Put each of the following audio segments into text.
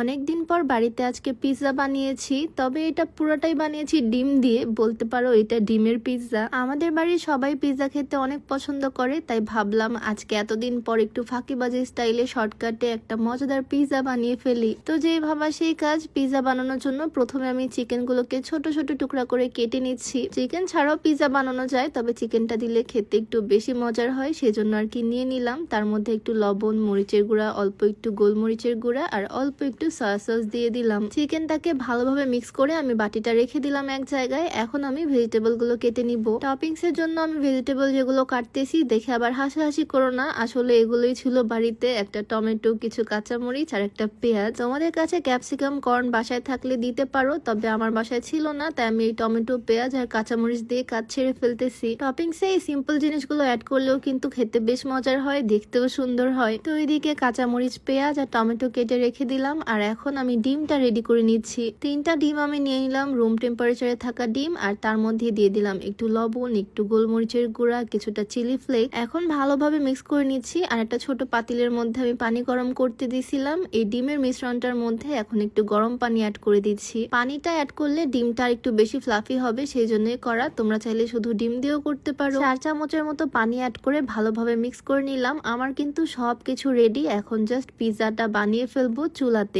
অনেকদিন পর বাড়িতে আজকে পিৎজা বানিয়েছি, তবে এটা পুরোটাই বানিয়েছি ডিম দিয়ে। বলতে পারো এটা ডিমের পিৎজা আমাদের বাড়ির সবাই পিৎজা খেতে অনেক পছন্দ করে, তাই ভাবলাম আজকে এতদিন পর একটু ফাঁকিবাজি স্টাইলে শর্টকাটে একটা মজাদার পিৎজা বানিয়ে ফেলি। তো যেই ভাবা সেই কাজ পিৎজা বানানোর জন্য প্রথমে আমি চিকেন গুলোকে ছোট ছোট টুকরা করে কেটে নিচ্ছি। চিকেন ছাড়াও পিৎজা বানানো যায়, তবে চিকেনটা দিলে খেতে একটু বেশি মজার হয়, সেজন্য আর কি নিয়ে নিলাম। তার মধ্যে একটু লবণ, মরিচের গুঁড়া, অল্প একটু গোলমরিচের গুঁড়া, আর অল্প একটু সয়া সস দিয়ে দিলাম। চিকেনটাকে ভালোভাবে মিক্স করে আমি বাটিটা রেখে দিলাম এক জায়গায়। এখন আমি ভেজিটেবলগুলো কেটে নিব। টপিংস এর জন্য আমি ভেজিটেবল যেগুলো কাটতেছি, দেখে আবার হাসাহাসি করো না। আসলে এগুলোই ছিল বাড়িতে একটা টমেটো, কিছু কাঁচামরিচ আর একটা পেঁয়াজ। তোমাদের কাছে ক্যাপসিকাম কর্ন বাসায় থাকলে দিতে পারো, তবে আমার বাসায় ছিল না, তাই আমি এই টমেটো, পেঁয়াজ আর কাঁচামরিচ দিয়ে কাজ ছেড়ে ফেলতেছি। টপিংসে এই সিম্পল জিনিসগুলো অ্যাড করলেও কিন্তু খেতে বেশ মজার হয়, দেখতেও সুন্দর হয়। তো ওইদিকে কাঁচামরিচ, পেঁয়াজ আর টমেটো কেটে রেখে দিলাম। আর এখন আমি ডিমটা রেডি করে নিচ্ছি। তিনটা ডিম আমি নিয়ে নিলাম রুম টেম্পারেচারে থাকা ডিম, আর তার মধ্যে দিয়ে দিলাম একটু লবণ, একটু গোলমরিচের গুঁড়া, কিছুটা চিলি ফ্লেক এখন ভালোভাবে মিক্স করে নিচ্ছি, আর একটা ছোট পাতিলের মধ্যে আমি পানি গরম করতে দিয়েছিলাম এই ডিমের মিশ্রণটার মধ্যে এখন একটু গরম পানি অ্যাড করে দিচ্ছি। পানিটা অ্যাড করলে ডিমটা আর একটু বেশি ফ্লাফি হবে, সেই জন্যই করা। তোমরা চাইলে শুধু ডিম দিয়েও করতে পারো। চার চামচের মতো পানি অ্যাড করে ভালোভাবে মিক্স করে নিলাম। আমার কিন্তু সব কিছু রেডি এখন জাস্ট পিৎজাটা বানিয়ে ফেলব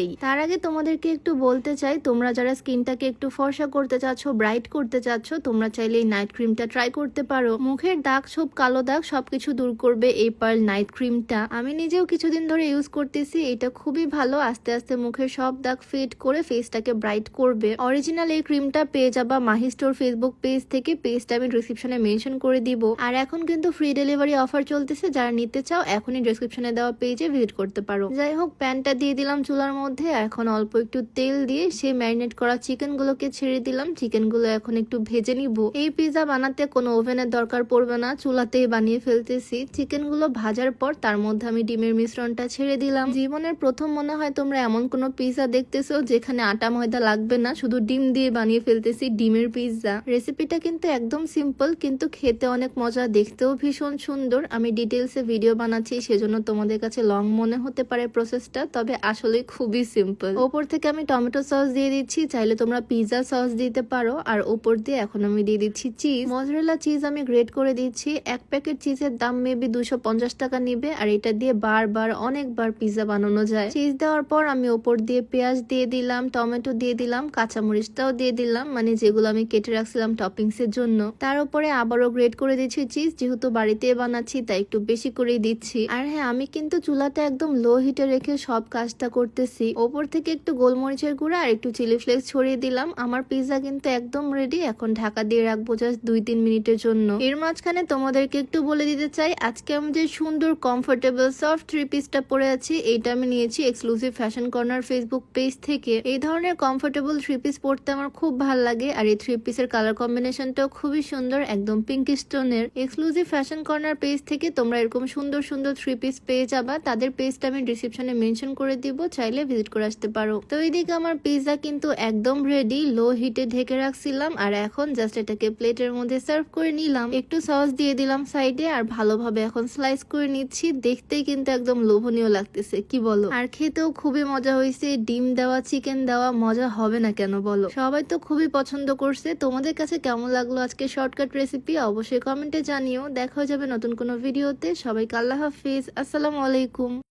চুলাতেই তার আগে তোমাদেরকে একটু বলতে চাই, তোমরা যারা স্কিনটাকে একটু ফর্সা করতে চাচ্ছ, ব্রাইট করতে চাচ্ছ, তোমরা চাইলে এই নাইট ক্রিমটা ট্রাই করতে পারো। মুখের দাগ, ছোপ, কালো দাগ সবকিছু দূর করবে এই পার্ল নাইট ক্রিমটা আমি নিজেও কিছুদিন ধরে ইউজ করতেছি, এটা খুবই ভালো। আস্তে আস্তে মুখের সব দাগ ফিট করে ফেসটাকে ব্রাইট করবে। অরিজিনাল এই ক্রিমটা পেয়ে যাবা মাহি স্টোর ফেসবুক পেজ থেকে। পেজটা আমি ডিসক্রিপশনে মেনশন করে দিব। আর এখন কিন্তু ফ্রি ডেলিভারি অফার চলতেছে। যারা নিতে চাও, এখনই ডিসক্রিপশনে দেওয়া পেজে ভিজিট করতে পারো। যাই হোক প্যানটা দিয়ে দিলাম চুলার মধ্যে। এখন অল্প একটু তেল দিয়ে সেই ম্যারিনেট করা চিকেন গুলোকে ছেড়ে দিলাম। চিকেনগুলো এখন একটু ভেজে নিব। এই পিৎজা বানাতে কোনো ওভেনের দরকার পড়বে না। চুলাতেই বানিয়ে ফেলতেছি। চিকেনগুলো ভাজার পর তার মধ্যে আমি ডিমের মিশ্রণটা ছেড়ে দিলাম। জীবনের প্রথম মনে হয় তোমরা এমন কোনো পিৎজা দেখতেছো যেখানে আটা ময়দা লাগবে না, শুধু ডিম দিয়ে বানিয়ে ফেলতেছি ডিমের পিৎজা রেসিপিটা কিন্তু একদম সিম্পল, কিন্তু খেতে অনেক মজা, দেখতেও ভীষণ সুন্দর। আমি ডিটেলসে ভিডিও বানাচ্ছি, সেজন্য তোমাদের কাছে লং মনে হতে পারে প্রসেসটা, তবে আসলে খুবই সিম্পল ওপর থেকে আমি টমেটো সস দিয়ে দিচ্ছি, চাইলে তোমরা পিৎজা সস দিতে পারো। আর ওপর দিয়ে এখন আমি দিয়ে দিচ্ছি চিজ। মজরেলা চিজ আমি গ্রেট করে দিচ্ছি। এক প্যাকেট চিজের দাম মেবি দুশো টাকা নিবে, আর এটা দিয়ে বারবার, অনেকবার পিৎজা বানানো যায়। চিজ দেওয়ার পর আমি ওপর দিয়ে পেঁয়াজ দিয়ে দিলাম, টমেটো দিয়ে দিলাম, কাঁচামরিচটাও দিয়ে দিলাম মানে যেগুলো আমি কেটে রাখছিলাম টপিংস এর জন্য। তার উপরে আবারও গ্রেট করে দিচ্ছি চিজ, যেহেতু বাড়িতে বানাচ্ছি, তাই একটু বেশি করেই দিচ্ছি। আর হ্যাঁ আমি কিন্তু চুলাতে একদম লো হিটে রেখে সব কাজটা করতেছি। ওপর থেকে একটু গোলমরিচের গুঁড়া আর একটু চিলি ফ্লেক্স ছড়িয়ে দিলাম। আমার পিৎজা কিন্তু একদম রেডি এখন ঢাকা দিয়ে রাখব জাস্ট দুই তিন মিনিটের জন্য। এর মাঝখানে তোমাদেরকে একটু বলে দিতে চাই, আজকে আমি যে সুন্দর কমফোর্টেবল সফট থ্রি পিসটা পরে আছি, এইটা আমি নিয়েছি exclusive fashion corner Facebook page থেকে। এই ধরনের কমফোর্টেবল থ্রি পিস পরতে আমার খুব ভালো লাগে আর এই থ্রি পিসের কালার কম্বিনেশনটাও খুবই সুন্দর, একদম পিঙ্ক স্টোনের এক্সক্লুসিভ ফ্যাশন কর্নার পেজ থেকে তোমরা এরকম সুন্দর সুন্দর থ্রি পিস পেয়ে যাবা। তাদের পেজটা আমি ডিসক্রিপশনে মেনশন করে দিব, চাইলে ভিজিট করে আসতে পারো। তো এইদিকে আমার পিৎজা কিন্তু একদম রেডি লো হিটে ঢেকে রাখছিলাম আর এখন জাস্ট এটাকে প্লেটের মধ্যে সার্ভ করে নিলাম। একটু সস দিয়ে দিলাম সাইডে আর ভালোভাবে এখন স্লাইস করে নিচ্ছি। দেখতেই কিন্তু একদম লোভনীয় লাগতেছে, কি বলো? আর খেতেও খুবই মজা হয়েছে, ডিম দেওয়া চিকেন দেওয়া, মজা হবে না কেন বলো? সবাই তো খুবই পছন্দ করছে। তোমাদের কাছে কেমন লাগল আজকে শর্টকাট রেসিপি অবশ্যই কমেন্টে জানিও। দেখা যাবে নতুন কোনো ভিডিওতে সবাইকে আল্লাহ হাফিজ। আসসালামু আলাইকুম।